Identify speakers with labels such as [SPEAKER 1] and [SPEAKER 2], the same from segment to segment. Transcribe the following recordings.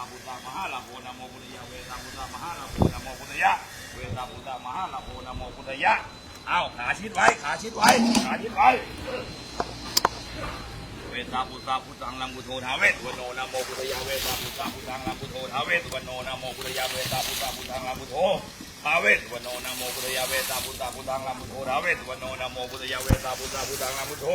[SPEAKER 1] ตาพุทธามหาลาโภนะโมพุทธยะเวตาพุทธามหาลาโภนะโมพุทธยะเวตาพุทธามหาลาโภนะโมพุทธยะเอาขาชิดไว้ขาชิดไว้ขาชิดไว้เวทาพุทธาพุทธังลังพุทโธทาเวทวโนนะโมพุทธยาเวทาพุทธาพุทธังลังพุทโธทาเวทวโนนะโมพุทธยาเวทาพุทธาพุทธังลังพุทโธทาเวทวโนนะโมพุทธยาเวทาพุทธาพุทธังลังพุทโธทาเวทวโนนะโมพุทธยาเวทาพุทธาพุทธังลังพุทโธ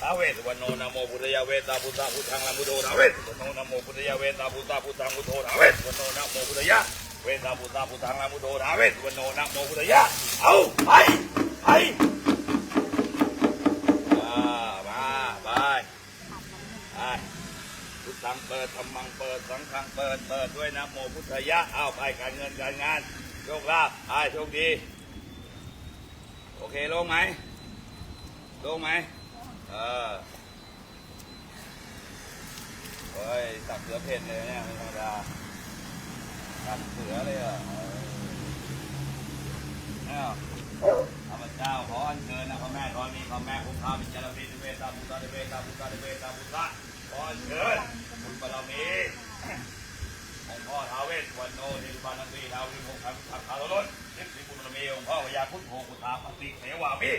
[SPEAKER 1] ทาเวทวโนนะโมพุทธยาเวทาพุทธาพุทธังลังพุโธทาเวทวโนนะโมพุทธยาเวทาพุทธาพุทธังพุโธทาเวทวโนนะโมพุทธยาเวทาพุทธาพุทธังลังพุโธทาเวทวโนนะโมพุทธยาเอาไปไปอ่ามาไปไปพุทธังเปิดธรรมังเปิดสังฆังเปิดเปิดด้วยนะโมพุทธยะเอาไปการเงินการงานโชคลาภไปโชคดี โอเคลงไหมลงไหม เออเฮ้ยตักเสือเพ่นเลยเนี่ยไม่ธรรมดาตักเสือเลยเหรอะเนี่ยข้าพเจ้าขออัญเชิญนะพระแม่ธรณีพระแม่คงคาวิจารณีเวตาพุทธาเวตาพุทธาเวตาพุทธะขออัญเชิญบุญบารมีองค์พ่อท้าวเวสสวรรณโนเทวานันตีท้าววิมุขขันขันขาล้นนิสิบุญบารมีองค์พ่อพญาพุทธโภคุตาปฏิเสวามิ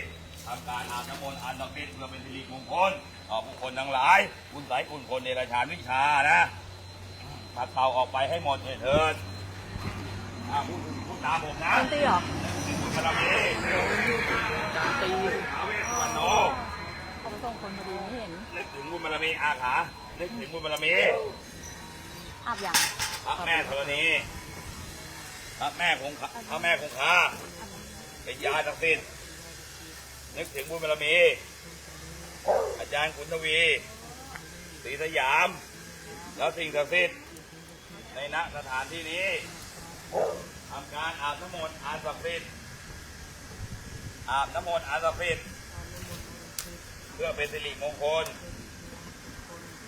[SPEAKER 1] ทำการอาบน้ำมนต์อันดอกเบี้เพื่อเป็นสิริมงคลต่อผู้คนทั้งหลายคุณสายคุณคนเดรัจฉานวิชานะปัดเป่าออกไปให้หมดเถิดอ่าพูดพูดตามผมนะ
[SPEAKER 2] ตีเหรอ
[SPEAKER 1] นิสิบุญบารมี
[SPEAKER 2] การตี
[SPEAKER 1] ท้าวเวสสวรรณโน
[SPEAKER 2] เขาไปส่งคนพอดีไม่เห็น
[SPEAKER 1] นึกถึงบุญบารมีอาขานึกถึงบุญบารมี
[SPEAKER 2] อาบอย่าง
[SPEAKER 1] พระแม่ธรณีพระแม่คงคาพระแม่คงคาเป็นยาศักดิ์สิทธิ์ นึกถึงบุญบารมี อาจารย์ขุนทวีศรีสยาม แล้วสิ่งศักดิ์สิทธิ์ในณสถานที่นี้ทำการอาบน้ำมนต์อาศักดิ์สิทธิ์อาบน้ำมนต์อาศักดิ์สิทธิ์เพื่อเป็นสิริมงคล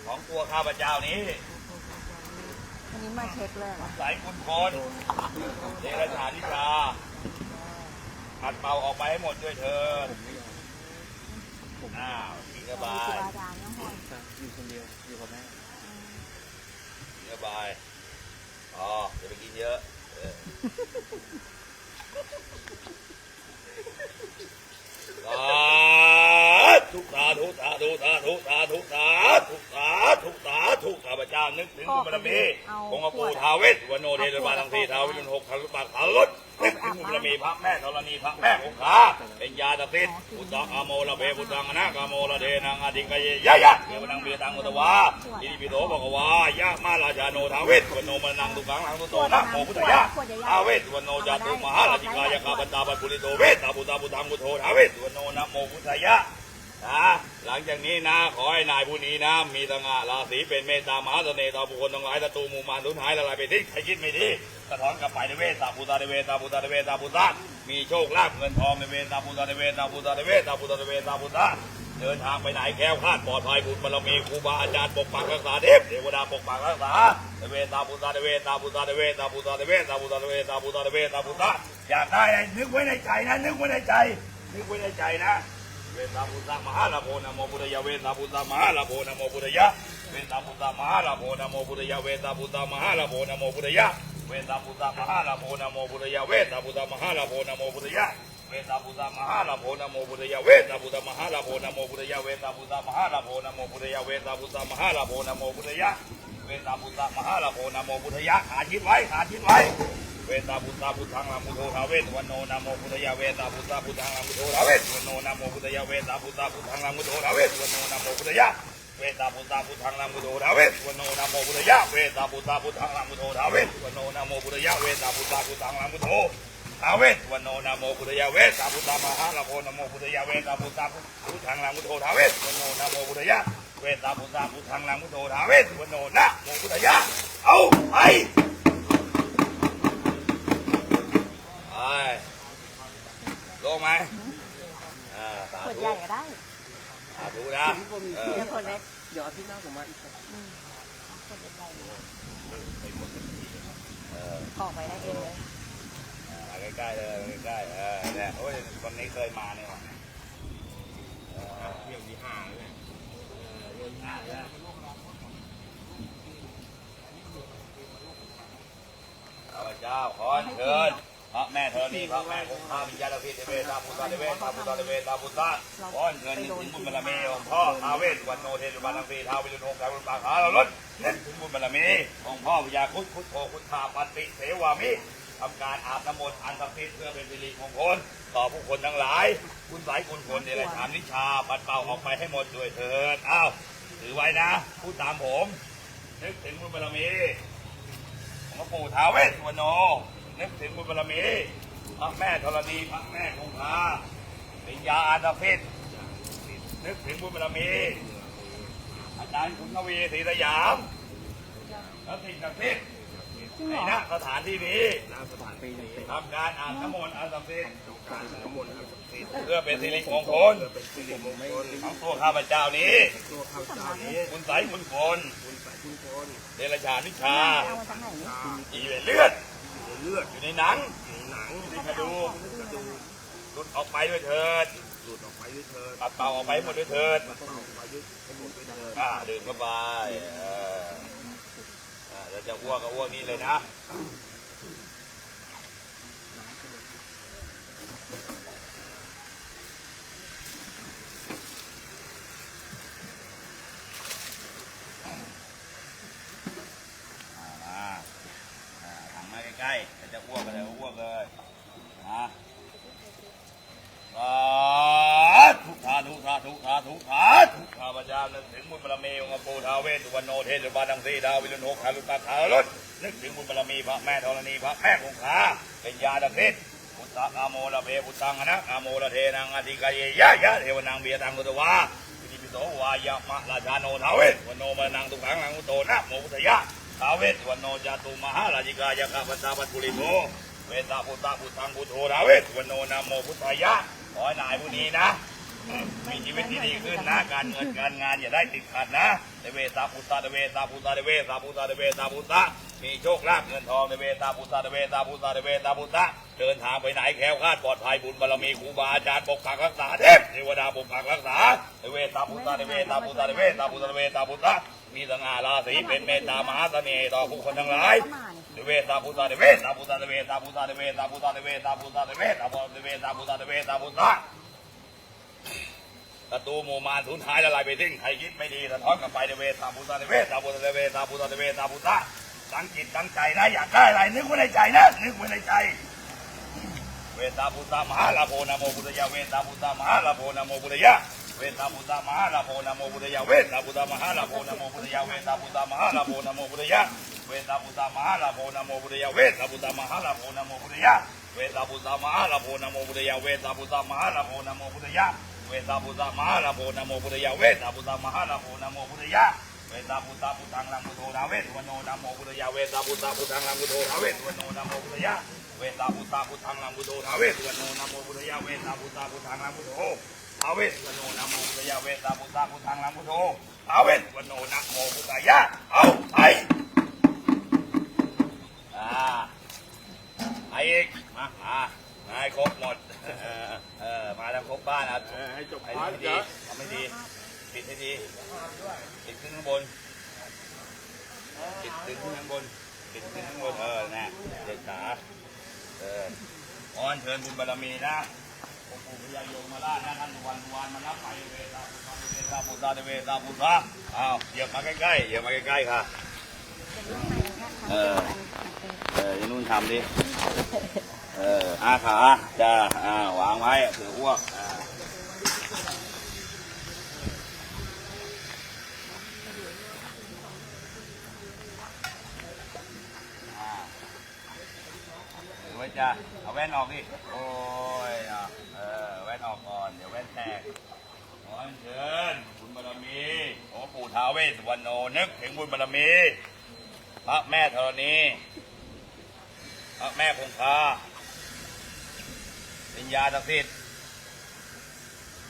[SPEAKER 1] ของตัวข้าพเจ้านี้
[SPEAKER 2] วันนี้มาเช็คเลยเหรอ
[SPEAKER 1] สายคุณคนเดรัจฉานิชา ปัดเป่าออกไปให้หมดด้วยเถิดอ้าวมีสบาย
[SPEAKER 2] ครูอาจารย์น้องหอย
[SPEAKER 3] อยู่คนเดียวอยู่กับแม่
[SPEAKER 1] มีสบายอ๋ออย่าไปกินเยอะเออสาธุสาธุสาธุสาธุสาธุสาธุสาธุสาธุข้าพเจ้านึกถึงบุญบารมีองค์ปู่ท้าวเวสสุวรรณโนเดชบาลังสีท้าววิรุณหกขันลุปากขาลดนึกถึงบุญบารมีพ ระแม่ธรณีพระแม่คงคาเป็นยาตะติดพุทธังอาโมละเบพุทธังอนะกาโมละเดนังอดิกเยยะยะเทวนังเบียตังอุตวาอิริปิโตภะคะวายะมาราชาโนทาเวสสุวรรณโนมนังตุกังหลังตุโตนะโมพุทธยะทาวเวสสุวรรณโนจาตุมหาราชิกายะคาปันตาปันปุริโตเวสตาปุตตาปุตังพุโธท้าวเวสสุวรรณโนนะโมพุทธยะนะหลังจากนี้นะขอให้นายผู้นี้นะมีตงาราศีเป็นเมตตามหาเสน่ห์ต่อบุคคลทั้งหลายศัตรูมูมารสูญหายละลายไปทิ้งใครคิดไม่ดี สะท้อนกับไปในเวทตาปูตาในเวทตาปูตาในเวทตาปูตามีโชคลาภเงินทองในเวทตาปูตาในเวทตาปูตาในเวทตาปูตาในเวทตาปูตาเดินทางไปไหนแค้วคลาดปลอดภัยบุญบารมีครูบาอาจารย์ปกปักรักษาเทพเทวดาปกปักรักษาในเวทตาปูตาในเวทตาปูตาในเวทตาปูตาในเวทตาปูตาในเวทตาปูตาในเวทตาปูตาอยากได้อะไรนึกไว้ในใจนะนึกไว้ในใจ นึกไว้ในใจนะเวทาพุทธมหาลาโภนะโมพุทธยะเวทาพุทธมหาลาโภนะโมพุทธยะเวทาพุทธมหาลาโภนะโมพุทธยะเวทาพุทธมหาลาโภนะโมพุทธยะ เวทาพุทธมหาลาโภนโมพุทธยะเวทาพุทธมหาลาโภนโมพุทธยะเวทาพุทธมหาลาโภนโมพุทธยะเวทาพุทธมหาลาโภนโมพุทธยะเวทาพุทธมหาลาโภนโมพุทธยะเวทาพุทธมหาลาโภนโมพุทธยะเวทาพุทธมหาลาโภนโมพุทธยะขาชิดไว้ขาชิดไว้เวตาพุทธาพุทธังลังมุโททาเวสวันโนนะโมพุทธยาเวตาพุทธาพุทธังลังมุโททาเวสวันโนนะโมพุทธยาเวตาพุทธาพุทธังลังมุโททาเวสวันโนนะโมพุทธยา เวตาพุทธาพุทธังลังมุโททาเวสวันโนนะโมพุทธยาเวตาพุทธาพุทธังลังมุโททาเวสวันโนนะโมพุทธยาเวตาพุทธาพุทธังลังมุโททาเวสวันโนนะโมพุทธยาเวตาพุทธามหาลาโภนะโมพุทธยาเวตาพุทธาพุทธังลังมุโททาเวสวันโนนะโมพุทธยาเวตาพุทธาพุทธังลังมุโททาเวสวันโนนะโมพุทธยาเอาไปไปลงไหมอ่าสา
[SPEAKER 2] ด
[SPEAKER 1] ธุ
[SPEAKER 2] ใหญ่ได้า
[SPEAKER 1] ธุนะเออ
[SPEAKER 2] เดี๋ยวขวดเล็ก
[SPEAKER 3] เดี๋ยวอาทิตย์หน้าผมมาอีกครับ
[SPEAKER 2] อืมขวดใหญ่ๆ
[SPEAKER 1] เออ
[SPEAKER 2] ออกไปได้เองเลย
[SPEAKER 1] มาใกล้ๆเลยมาใกล้ๆเออเนี่ยโอ้ยคนนี้เคยมาเนี่ยว่ะเออเที่ยวที่ห้าเลยเออเที่ยวที่ห้าเลยอ้าวขอเชิญ พระแม่ธรณีพระแม่คงคาวิญญาณพิษเวตาพุทธาเวตาพุทธาเวตาพุทธะขอเชินถึงบุญบารมีของพ่ออาเวศวันโนเทศบาลังสีท้าววิรุณโงคารุณปากหาเราล้นนึกถึงบุญบารมีของพ่อพญาครุฑพุทโธพุทาปันติเสวามิทำการอาบน้ำมนต์อันศักดิ์สิทธิ์เพื่อเป็นสิริมงคลต่อผู้คนทั้งหลาย คุณสายคุณคนเดรัจฉานวิชาปัดเป่าออกไปให้หมดด้วยเถิดอ้าวถือไว้นะพูดตามผมนึกถึงบุญบารมีของหลวงปู่ท้าเวสุวรรณโน นึกถึงบุญบารมีพระแม่ธรณีพระแม่คงคาเป็นยาอาณาเพศนึกถึงบุญบารมี อาจารย์ขุนกวีศรีสยามและสิ่งศักดิ์สิทธิ์
[SPEAKER 2] จริง
[SPEAKER 1] ใน
[SPEAKER 2] เหรอ
[SPEAKER 1] ณสถานที่นี้
[SPEAKER 3] น้ำสถานปีหนึ่งเป็น
[SPEAKER 1] ทำการอ่านน้ำมนต์อันศักดิ์สิทธิ์
[SPEAKER 3] การน้ำมนต์อันศักดิ์สิทธิ์
[SPEAKER 1] เพื่อเป็นสิริมงคล
[SPEAKER 3] เป็นสิริมงคล
[SPEAKER 1] ของตัวข้าพเจ้านี้
[SPEAKER 3] ตัวข้าพเจ้านี้
[SPEAKER 1] คุณใสคุณคน
[SPEAKER 3] คุณสายคุณคน
[SPEAKER 1] เดรัจฉานวิชา
[SPEAKER 2] เอามาจากไหนเนี่ย
[SPEAKER 1] อีเวนเลือด
[SPEAKER 3] ใน เลือด
[SPEAKER 1] อยู่ในหนัง
[SPEAKER 3] ในหนัง
[SPEAKER 1] ในกระดูก
[SPEAKER 3] กระดูก
[SPEAKER 1] หลุดออกไปด้วยเถิด
[SPEAKER 3] หลุดออกไปด้วยเถิด
[SPEAKER 1] ปัดเป่าออกไปหมดด้วยเถิด
[SPEAKER 3] ต้องออกไปด้วยให้หมดด้วยเถิด
[SPEAKER 1] อ่าดื่มเข้าไปเอออ่าแล้วจะอ้วกก็อ้วกนี่เลยนะอ่ามาอ่าถังมาใกล้ แล้วจะอ้วกก็เลยอ้วกเลยนะสาธุสาธุสาธุสาธุสาธุข้าพเจ้านึกถึงบุญบารมีองค์ปู่ท้าวเวสสุวรรณโนเทศบาลังสีดาวิรุณโหคารุตาคารุณนึกถึงบุญบารมีพระแม่ธรณีพระแม่คงคาเป็นยาดังสิทธิ์พุทธะอาโมระเพพุทธังนะอาโมระเทนังอธิกายยะยะเทวนังเบียตังกุตวาวิธิปิโสวายะมะราชาโนทาวเวสุวรรณโนมานังตุขังนังกุโตนะโมพุทธยะ ท้าวเวสสุวรรณโนจาตุมหาราชิกายะข้าพเจ้าปัจจุลิโนเวตาพุทธะพุทังพุทโธราเวสวโนนาโมพุทธายะขอให้นายผู้นี้นะมีชีวิตที่ดีขึ้นนะ การเงินการงานอย่าได้ติดขัดนะในเวตาพุทธะในเวตาพุทธะในเวตาพุทธะในเวตาพุทธะมีโชคลาภเงินทองในเวตาพุทธะในเวตาพุทธะในเวตาพุทธะเดินทางไปไหนแคล้วคลาดปลอดภัยบุญบารมีครูบาอาจารย์ปกปักรักษาเทพเทวดาปกปักรักษาในเวตาพุทธะในเวตาพุทธะในเวตาพุทธะในเวตาพุทธะ มีสังอาราศีเป็นเมตตามหาเสน่ห์ต่อผู้คนทั้งหลาย
[SPEAKER 2] ก็มาเนี่ย
[SPEAKER 1] เดเวตาพุทธาเดเวตาพุทธาเดเวตาพุทธาเดเวตาพุทธาเดเวตาพุทธาเดเวตาพุทธาเดเวตาพุทธาเดเวตาพุทธาศัตรูหมู่มารสูญหายละลายไปทิ้งใครคิดไม่ดีสะท้อนกลับไปเดเวตาพุทธาเดเวตาพุทธาเดเวตาพุทธาเดเวตาพุทธาตั้งจิตตั้งใจนะอยากได้อะไรนึกไว้ในใจนะนึกไว้ในใจเวตาพุทธามหาลาโภนะโมพุทธยาเวตาพุทธามหาลาโภนะโมพุทธยา เวตาพุทธามหาลาโภนะโมพุทธยาเวตาพุทธามหาลาโภนะโมพุทธยาเวตาพุทธามหาลาโภนะโมพุทธยาเวตาพุทธามหาลาโภนะโมพุทธยาเวตาพุทธามหาลาโภนะโมพุทธยาเวตาพุทธามหาลาโภนะโมพุทธยาเวตาพุทธามหาลาโภนะโมพุทธยาเวตาพุทธามหาลาโภนะโมพุทธยาเวตาพุทธามหาลาโภนะโมพุทธยาเวตาพุทธาพุทธังลังพุทโธนาเวสวโนนะโมพุทธยาเวตาพุทธาพุทธังลังพุทโธนาเวสวโนนะโมพุทธยาเวตาพุทธาพุทธังนังพุทโธทาเวสวโนนะโมพุทธยาเวตาพุทธาพุทธังนังพุทโธ ทาเวสวันโนนะโมพุทธยาเวตาพุทธาพุทังนังพุทโธทาเวสวันโนนะโมพุทธายะเอาไปอ่าไปอีกมามามาให้ครบหมดเออเออมาทั้งครบบ้านนะ
[SPEAKER 3] ให้จบ
[SPEAKER 1] ให้ดีทำไม่ดีปิดให้ดีปิดขึ้นข้างบนปิดขึ้นข้างบนปิดขึ้นข้างบนเออน่ะเด็กขาเอออ้อนเชิญบุญบารมีนะ องค์ปู่พญายมมาลาชนะท่านวันวันมารับไปเวตาพุทธาเวตาพุทธาเวตาพุทธาอ้าวเหยียบมาใกล้ๆเหยียบมาใกล้ๆค่ะ เออ เออที่นู่นทำดิ เอออาขาจ้าอ่าวางไว้เผื่ออ้วกอ่าอ่าถือไว้จ้าเอาแว่นออกดิ โอ้ยอะ อ่ออกก่อนเดี๋ยวแว่นแตกขออัญเชิญบุญบารมีของปู่ท้าวเวสสุวรรณโนนึกถึงบุญบารมี พระแม่ธรณีพระแม่คงคาวิญญาณศักดิ์สิทธิ์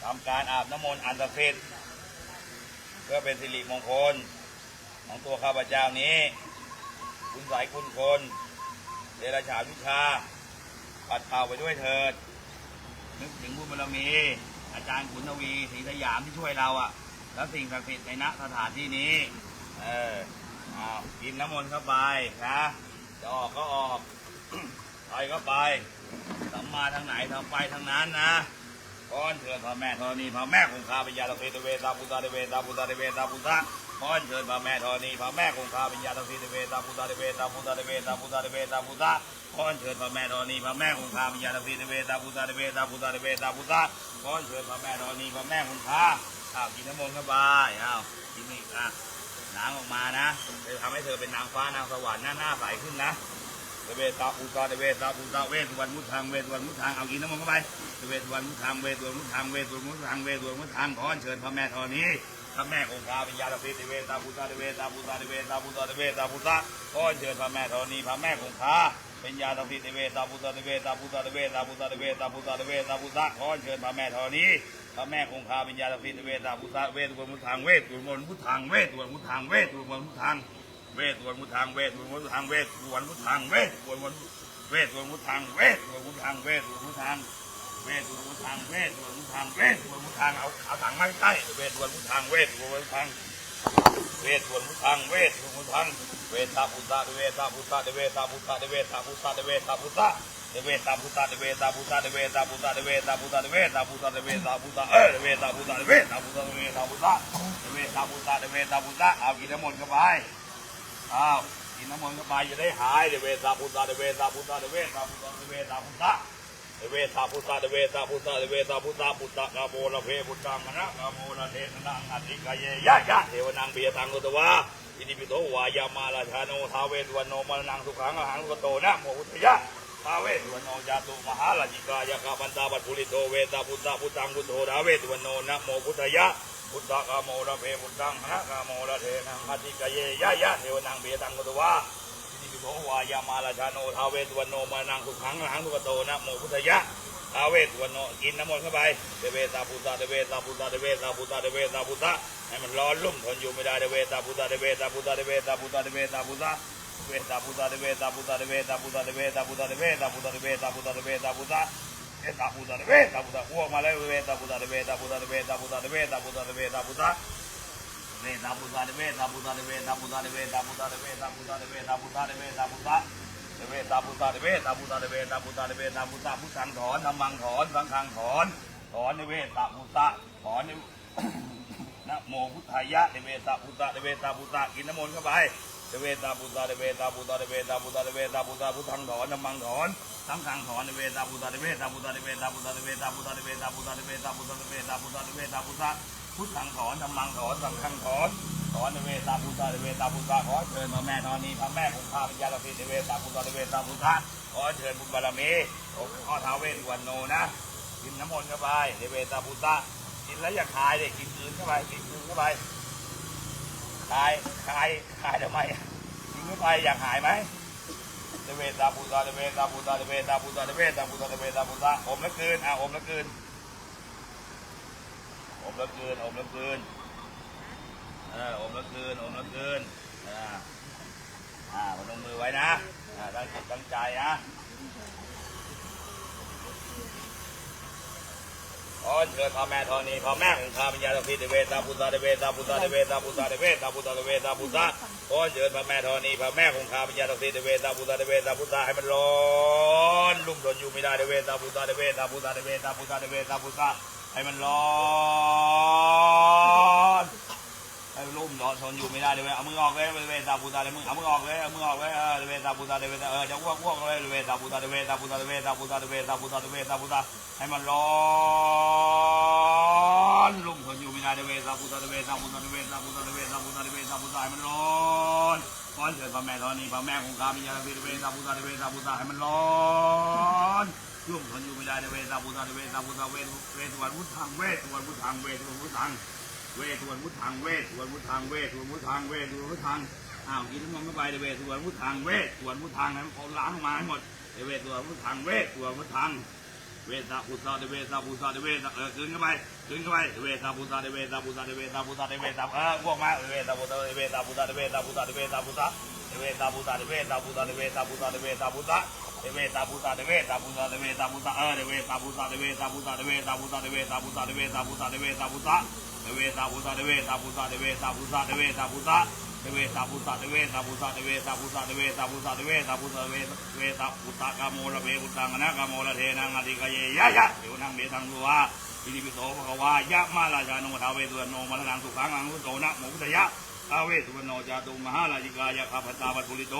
[SPEAKER 1] ทำการอาบน้ำมนต์อันศักดิ์สิทธิ์เพื่อเป็นสิริมงคล ของตัวข้าพเจ้านี้ คุณสายคุณคนเดรัจฉานวิชา ปัดเป่าไปด้วยเถิด บารมี อาจารย์ขุนทวีศรีสยามที่ช่วยเราอะแล้วสิ่งศักดิ์สิทธิ์ในณสถานที่นี้ เอออ้าวกินน้ำมนต์เข้าไปนะจะออกก็ออกไปก็ไปสัมมาทางไหนทางไปทางนั้นนะก้อนเถิดพระแม่ธรณีพระแม่คงคาปิญญาตเวตเวตาพุทธาเวตาพุทธาเวตาพุทธะก้อนเถิดพระแม่ธรณีพระแม่คงคาปิญญาตเวตาพุทธาเวตาพุทธาเวตาพุทธาเวตาพุทธะ ก้อเถิดพระแม่ธรณีพระแม่คงคาปิญญาตเวตาพุทธาเวตาพุทธาเวตาพุทธะก้อเถิดพระแม่ธรณีพระแม่คงคาอ้าวกินน้ำมนต์เข้าไปอ้าวกินอีกอะน้ำออกมานะจะทำให้เธอเป็นนางฟ้านางสวรรค์หน้าหน้าใสขึ้นนะเวตาปุตตาเวตาปุตตาเวสวันมุทังเวสวันมุทังเอากินน้ำมันเข้าไปเวสวันมุทังเวสวันมุทังเวสวันมุทังเวสวันมุทังขอเชิญพระแม่ธรณีพระแม่คงคาวิญญาณพิติเวตาปุตตาเวตาปุตตาเวตาปุตตาเวตาปุตตาขอเชิญพระแม่ธรณีพระแม่คงคา เป็นญาณพิติเวตาปุตตเวตาปุตตเวตาปุตตเวตาปุตตเวตาปุตตาขอเชิญพระแม่ธรณีพระแม่คงคาเป็นญาณพิติเวตาปุตตาเวสวันมุทังเวสวันมุทังเวสวันมุทังเวสวันมุทังเวสวันมุทังเวสวันมุทังเวสวันมุทังเวสวันมุเวทวนมุทังเวทวมุทังเวทวนมุทังเวทวนมุทังเวทวนมุทังเวทวนมุทังเอาเอาถังมาใกล้เวทวนมุทังเวทวนมุทัง เวทวนมุทัง เวทวนมุทัง เวทาพุทธะเวทาพุทธะเวทาพุทธะเวทาพุทธะเวทาพุทธะเวทาพุทธะเวทาพุทธะเวทาพุทธะเวทาพุทธะเวทาพุทธะเวทาพุทธะเออเวทาพุทธะเวทาพุทธะเวทาพุทธะเวทาพุทธะเวทาพุทธะเอากินน้ำมนต์เข้าไปอ้าวกินน้ำมนต์เข้าไปจะได้หายเดเวตาพุทธะเดเวตาพุทธะเดเวตาพุทธะเดเวตาพุทธะ เวตาพุทธะเวตาพุทธะเวตาพุทธะพุทธะกาโมละเพพุทธังนะกาโมละเทนังอธิกายยยะยะเทวนังเบียตังกตวะอิติปิโตวายามาลาชาโนทาเวสวันโนมรณังสุขังอหังสุขโตนะโมพุทธยะทาเวสวันโนจาตุมหาลาจิกายะกาปันตาปัตปุริโตเวตาพุทธะพุทธังพุทโธทาเวสวันโนนะโมพุทธยะพุทธกามโมระเพพุทธังนะกามโมระเทนังอธิกายยยะยะเทวนังเบียตังกตวะ โสวายามาลาชาโนทาเวสวันโนมานังสุขังอหังสุขโตนะโมพุทธยะทาเวสวันโนกินน้ำมนต์เข้าไปเดเวตาพุทธะเดเวตาพุทธะเดเวตาพุทธะเดเวตาพุทธะให้มันร้อนลุ่มทนอยู่ไม่ได้เดเวตาพุทธะเดเวตาพุทธะเดเวตาพุทธะเดเวตาพุทธะเวตาพุทธะเดเวตาพุทธะเดเวตาพุทธะเดเวตาพุทธะเดเวตาพุทธะเดเวตาพุทธะเดเวตาพุทธะเอตาพุทธะเดเวตาพุทธะอ้วกมาแล้วเวตาพุทธะเดเวตาพุทธะเดเวตาพุทธะเดเวตาพุทธะเดเวตาพุทธะ เวตาพุทธะเวตาพุทธะเวตาพุทธะเวตาพุทธะเวตาพุทธะเวตาพุทธะเวตาพุทธะเวตาพุทธะเวตาพุทธะเวตาพุทธะเวตาพุทธะพุทธังถอนธรรมังถอนสังฆังถอนถอนเวตาพุทธะถอนนะโมพุทธายะเวตาพุทธะเวตาพุทธะกินน้ำมนต์เข้าไปเวตาพุทธะเวตาพุทธะเวตาพุทธะเวตาพุทธะพุทธังถอนธรรมังถอนสังฆังถอนเวตาพุทธะเวตาพุทธะเวตาพุทธะเวตาพุทธะเวตาพุทธะเวตาพุทธะเวตาพุทธะเวตาพุทธะ พุทธังถอนธรรมังถอนสังฆังถอนถอนในเวตาพุทธะเวตาพุทธะขอเชิญพระแม่ธรณีพระแม่ของข้าพเจ้าพิเวตาพุทธะเวตาพุทธะขอเชิญบุญบารมีของข้อท้าวเวสวรรณโนนะกินน้ำมนต์เข้าไปในเวตาพุทธะกินแล้วอย่าคายเลยกินคืนเข้าไปกินคืนเข้าไปคายคายคายทำไมกินเข้าไปอยากหายไหมเดเวตาพุทธาเดเวตาพุทธาเดเวตาพุทธาเดเวตาพุทธาเดเวตาพุทธาอมแล้วคืนอะอมแล้วคืน อมแล้วคืนอมแล้วคืนเอออมแล้วคืนอมแล้วคืนอ่าอ่าพนมมือไว้นะอ่าตั้งจิตตั้งใจนะขอเชิญพ่อแม่ธรณีพ่อแม่ของข้าพเจ้าพิเดเวตาพุทธาเดเวตาพุทธาเดเวตาพุทธาเดเวตาพุทธาเดเวตาพุทธาขอเชิญพระแม่ธรณีพระแม่คงคาปัญญาตสีเดเวตาพุทธาเดเวตาพุทธาให้มันร้อนลุ่มทนอยู่ไม่ได้เดเวตาพุทธาเดเวตาพุทธาเดเวตาพุทธาเดเวตาพุทธา ให้มันร้อนให้มันลุ่มร้อนทนอยู่ไม่ได้เดเวเอามือออกเลยเดเวตาพุทธาเดมือเอามือออกเลยเอามือออกเลยเออเวตาพุทธาเวตาเออจะอ้วกอ้วกเลยเดเวตาพุทธาเวตาพุทธาเวตาพุทธาเดเวตาพุทธาเวตาพุทธาให้มันร้อนลุ่มทนอยู่ไม่ได้เดเวตาพุทธาเดเวตาพุทธาเดเวตาพุทธาเดเวตาพุทธาเดเวตาพุทธาให้มันร้อนขอเชิญพระแม่ธรณีพระแม่คงคามิยาเวตาพุทธาเวตาพุทธาให้มันร้อน ร่วมทนอยู่ไม่ได้เวตาพุทธาเวตาพุทธาเวทเวทวันพุทธังเวทวันพุทธังเวทวันพุทธังเวทวันพุทธังเวทวันพุทธังเวทวันพุทธังเวทวันพุทธังอ้าวกินน้ำมันเข้าไปเวทวันพุทธังเวทวันพุทธังให้มันล้างออกมาให้หมดเวทวันพุทธังเวทวันพุทธังเวทาพุทธาเดเวตาพุทธาเดเวตาเออคืนเข้าไปคืนเข้าไปเวทาพุทธาเดเวตาพุทธาเดเวตาพุทธาเดเวตาเออพวกมาเวทาพุทธาเดเวตาพุทธาเดเวตาพุทธาเดเวตาพุทธาเดเวตาพุทธาเดเวตาพุทธาเดเวตาพุทธาเดเวตาพุทธา เดเวตาพุทธาเดเวตาพุทธาเดเวตาพุทธาเออเดเวตาพุทธาเดเวตาพุทธาเดเวตาพุทธาเดเวตาพุทธาเดเวตาพุทธาเดเวตาพุทธาเดเวตาพุทธาเดเวตาพุทธาเดเวตาพุทธาเดเวตาพุทธาเดเวตาพุทธาเดเวสาพุสะเดเวสาพุสะเดเวสาพุสะเดเวสาพุสะเดเวสาเดเวเวสาพุตะกามโมระเวพุตังนะกามโมระเทนังอติกะเยยะยะเดี๋ยวนั่งเดทังตัวอิติปิโสภควายะมาลาจานุทาเวสุวรรณโนมรณังสุขังอังคุโตนะโมพุทธยะทาเวสุวโนจาตุมหาราชิกายะข้าพเจ้าปัตุลิโต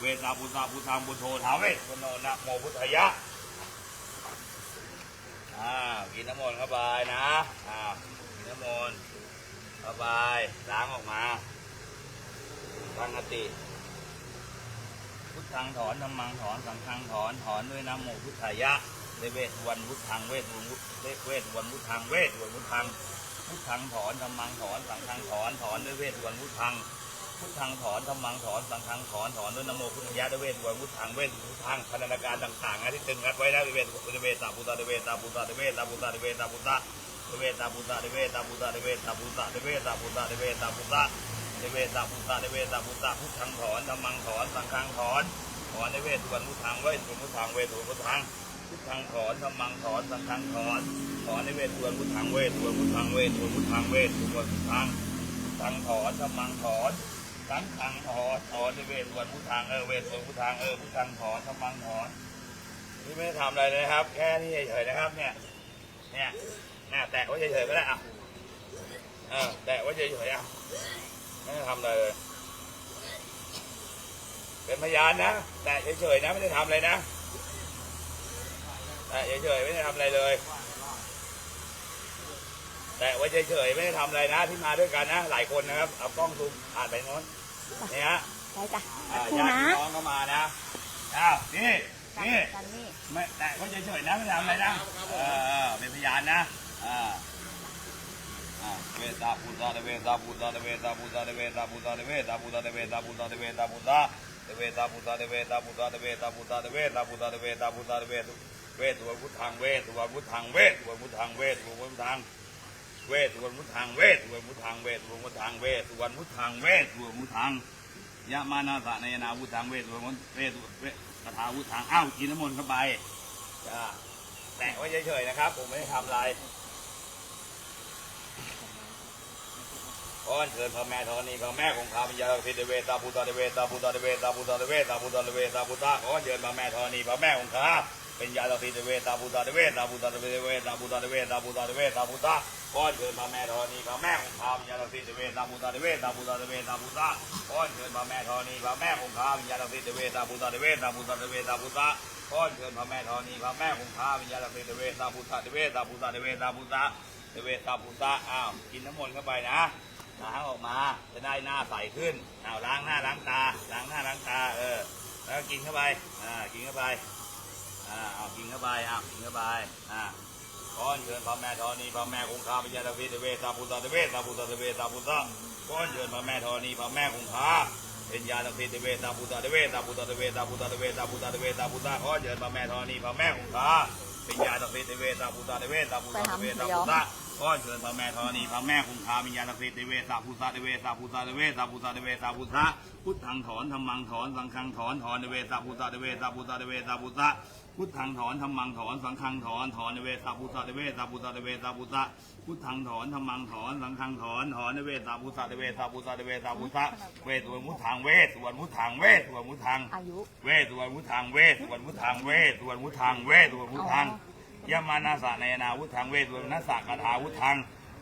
[SPEAKER 1] เวสาพุทธาพุทธังพุโธทาเวสุโนนะโมพุทธยะอ่ากินน้ำมนต์เข้าไปนะอ่ากินน้ำมนต์เข้าไปล้างออกมาตั้งสติพุทธังถอนธรรมังถอนสังฆังถอนถอนด้วยน้ำโมพุทธายะในเวทวันพุทธังเวทวันพุทธเวทวันพุทธังเวทวันพุทธังพุทธังถอนธรรมังถอนสังฆังถอนถอนด้วยเวทวันพุทธัง พุทธังถอนธรรมังถอนสังฆังถอนถอนด้วยนโมพุทธายะด้วยเวทวันพุทธังเวทพุทธังพันธนาการต่างๆนะที่ตึงรัดไว้นะเวทเวทตาปุตตาเวทตาปุตตาเวทตาปุตตาเวทตาปุตตาเวทตาปุตตาเวทตาปุตตาเวทตาปุตตาเวทตาปุตตาเวทตาปุตตาเดเวสาพุทธะเดเวสาพุทธะพุทธังถอนธรรมังถอนสังฆังถอนถอนเดเวสุวรรณพุทธังเวสุวรรณพุทธังเวสุวรรณพุทธังพุทธังถอนธรรมังถอนสังฆังถอนถอนเดเวสุวรรณพุทธังเวสุวรรณพุทธังเวสุวรรณพุทธังเวสุวรรณพุทธังพุทธังถอนธรรมังถอน สังฆังถอถอนเดเวสุวรรณพุทธังเออเวสุวรรณพุทธังเออพุทธังถอนธรรมังถอนนี่ไม่ได้ทำอะไรเลยนะครับ แค่นี้เฉยๆนะครับ เนี่ย เนี่ยเนี่ยแตะไว้เฉยๆก็ได้อะเออแตะไว้เฉยๆอะไม่ได้ทำอะไรเลย เป็นพยานนะแต่เฉยๆนะไม่ได้ทำอะไรนะแต่เฉยๆไม่ได้ทำอะไรเลยแต่ว่าเฉยๆไม่ได้ทำอะไรนะที่มาด้วยกันนะ หลายคนนะครับเอากล้องซูมผ่านไปโน้น นี่ฮะ
[SPEAKER 2] ได้จ้ะ
[SPEAKER 1] อ่า
[SPEAKER 2] คู่
[SPEAKER 1] ญาติ
[SPEAKER 2] นะ
[SPEAKER 1] พี่น้องก็มานะอ้าวนี่
[SPEAKER 2] กัน
[SPEAKER 1] นี่
[SPEAKER 2] กันนี่
[SPEAKER 1] ไม่แต่ว่าเฉยๆนะไม่ได้ทำอะไรนะเออเป็นพยานนะอ่าอ่าเวสาพุทธะเวสาพุทธะเวสาพุทธะเวสาพุทธะเวสาพุทธะเวสาพุทธะเวสาพุทธะเวสาพุทธะเวสาพุทธะเวสาพุทธะเวสาพุทธะเวสาพุทธะเวสเวสวพุทธังเวสวพุทธังเวสวพุทธังเวสวพุทธังเวสวพุทธัง เวสวพุทังเวสวพุทังเวสวพุทังเวสวพุทธังยะมานาสะในนาพุทังเวสวเวสเวคาถาพุทังอ้าวกินน้ำมนต์เข้าไปจ้าแตะไว้เฉยๆนะครับ ผมไม่ได้ทำอะไรอ้อนเชิญพระแม่ธรณีพระแม่ของข้าพเจ้าสิเดเวตาพุทธาเดเวตาพุทธาเดเวตาพุทธาเดเวตาพุทธาเดเวตาพุทธาอ้อนเชิญพระแม่ธรณีพระแม่ของข้าเป็นยาตาสิเดเวตาพุทธาเดเวตาพุทธาเดเวตาพุทธาเดเวตาพุทธาเดเวตาพุทธา อ้อนเชิญพระแม่ธรณีพระแม่ของข้าเป็นยาตาสิเดเวตาพุทธาเดเวตาพุทธาเดเวตาพุทธาอ้อนเชิญพระแม่ธรณีพระแม่ของข้าเป็นยาตาสิเดเวตาพุทธาเดเวตาพุทธาเดเวตาพุทธาอ้อนเชิญพระแม่ธรณีพระแม่ของข้าเป็นยาตาสิเดเวตาพุทธาเดเวตาพุทธาเดเวตาพุทธาเดเวตาพุทธาอ้าวกินน้ำมนต์เข้าไปนะล้างออกมาจะได้หน้าใสขึ้นเอาล้างหน้าล้างตาล้างหน้าล้างตาเออแล้วก็กินเข้าไปอ่ากินเข้าไปอ่าเอากินเข้าไปอ่ากินเข้าไปอ่า ก้อเชิญพระแม่ธรณีพระแม่คงคาพญาตเวทเวตาพุทธาเวตาพุทธาเวตาพุทธาก้อเชิญพระแม่ธรณีพระแม่คงคาเป็นยาตเวทเวตาพุทธาเวตาพุทธาเวตาพุทธาเวตาพุทธาเวตาพุทธาก้อเชิญพระแม่ธรณีพระแม่คงคาเป็นยาตเวทเวตาพุทธาเวตาพุทธาเวตาพุทธาก็เชิญพระแม่ธรณีพระแม่คงคามิยาตเวเตเวสาพุทธะเวสาพุทธะเวสาพุทธะเวสาพุทธะพุทธังถอนธรรมังถอนสังฆังถอนถอนเวสาพุทธะเวสาพุทธะเวสาพุทธะ พุทธังถอนธรรมังถอนสังฆังถอนถอนเตเวสาพุทธะเตเวสาพุทธะเตเวสาพุทธะพุทธังถอนธรรมังถอนสังฆังถอนถอนเตเวสาพุทธะเตเวสาพุทธะเตเวสาพุทธะเวสวนมุทังเวสวนมุทังเวสวนมุทัง
[SPEAKER 2] อายุ
[SPEAKER 1] เวสวนมุทังเวสวนมุทังเวสวนมุทังเวสวนมุทังยมานาสะในนาวุธังเวทวนัสสะกถาวุธัง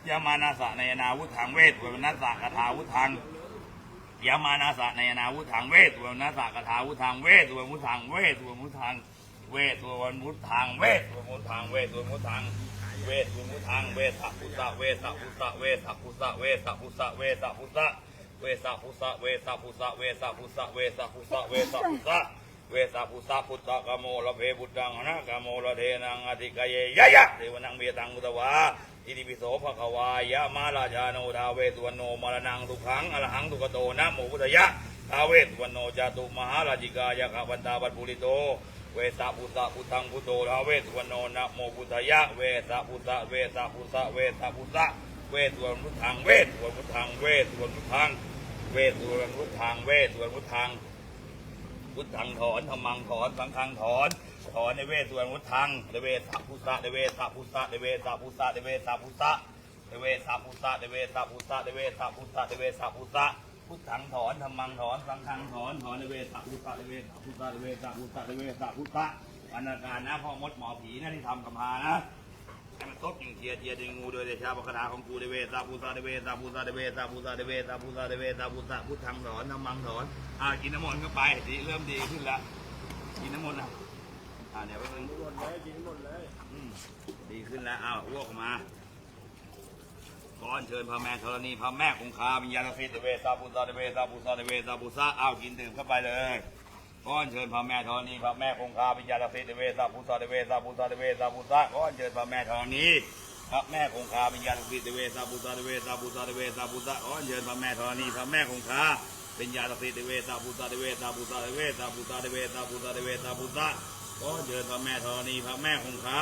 [SPEAKER 1] ยมานาสะในนาวุธังเวทวนัสสะกถาวุธังยามานาสะในนาวุธังเวทวนัสสะกถาวุธังเวทวมุธังเวทวมุธัง เวทวมุธังเวทวมุธังเวทวมุธังเวทวมุธังเวสัพุสะเวสัพุสะเวสัพุสะเวสัพุสะเวสัพุสะเวสัพุสะเวสัพุสะเวสัพุสะเวสัพุสะเวสัพุสะเวสาพุสาพุทธกโมลเพบุตังนะกโมลเทนังอธิกายยะยะเทวนังเมตังมุตวาอิติปิโสภควายะมาราชาโนทาเวสวนโนมรณังทุกขังอรหังทุกโตนะโมพุทธยะทาเวสวนโนจตุมหาราชิกายะขวันตาบัตปุริโต เวสาพุสะพุทธังพุทโตทาเวสวนโนนะโมพุทธยะ เวสาพุสะเวสาพุสะเวสาพุสะเวสวนพุทธัง เวสวนพุทธัง เวสวนพุทธัง เวสวนพุทธัง เวสวนพุทธัง พุทธังถอนธรรมังถอนสังฆังถอนถอนในเวสส่วนพุทธังในเวสัพพุสะในเวสัพพุสะในเวสัพพุสะในเวสัพพุสะในเวสัพพุสะในเวสัพพุสะในเวสัพพุสะในเวสัพพุสะ พุทธังถอนธรรมังถอนสังฆังถอนถอนในเวสะพุทธะในเวสะพุทธะในเวสะพุทธะในเวสะพุทธะอนาการนะพ่อมดหมอผีนะที่ทำกับพานะให้มันตบยิงเทียเทียดึงงูโดยเดชาบคาถาของกูในเวสะพุทธะในเวสะพุทธะในเวสะพุทธะในเวสะพุทธะในเวสะพุทธะพุทธังถอนธรรมังถอนอ่ากินน้ำมนต์เข้าไปดีเริ่มดีขึ้นแล้วกินน้ำมนต์นะอ่าเดี๋ยวไปนึง
[SPEAKER 3] หมดเลยกินหมดเลย
[SPEAKER 1] ดีขึ้นแล้วอ้าวอ้วกออกมา อนเชิญพระแม่ธรณีพระแม่คงคาวิญญาณสิทธิเวสาปุสาเวสาปุสาเวสาปุสาอ้าวกินดื่มเข้าไปเลยก้อนเชิญพระแม่ธรณีพระแม่คงคาวิญญาณสิทธิเวสาปุสาเวสาปุสาเวสาปุสาก้อนเชิญพระแม่ธรณีพระแม่คงคาวิญญาณสิทธิเวสาปุสาเวสาปุสาเวสาปุสาก้อนเชิญพระแม่ธรณีพระแม่คงคาวิญญาณสิทธิเวสาปุสาเวสาปุสาเวสาปุสาเวสาปุสาเวสาปุสาก็เชิญพระแม่ธรณีพระแม่คงคา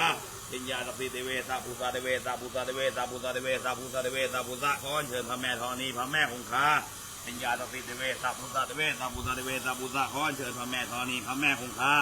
[SPEAKER 1] ป็นยาตปิเตเวสาภูสาเตเวสาภูสาเตเวสาภูสาเตเวสาภูสาเตเวสาภูสาขอเชิญพระแม่ธรณีพระแม่คงคาเป็นยาตปิเตเวสาภูสาเตเวสาภูสาเตเวสาภูสาขอเชิญพระแม่ธรณีพระแม่คงคา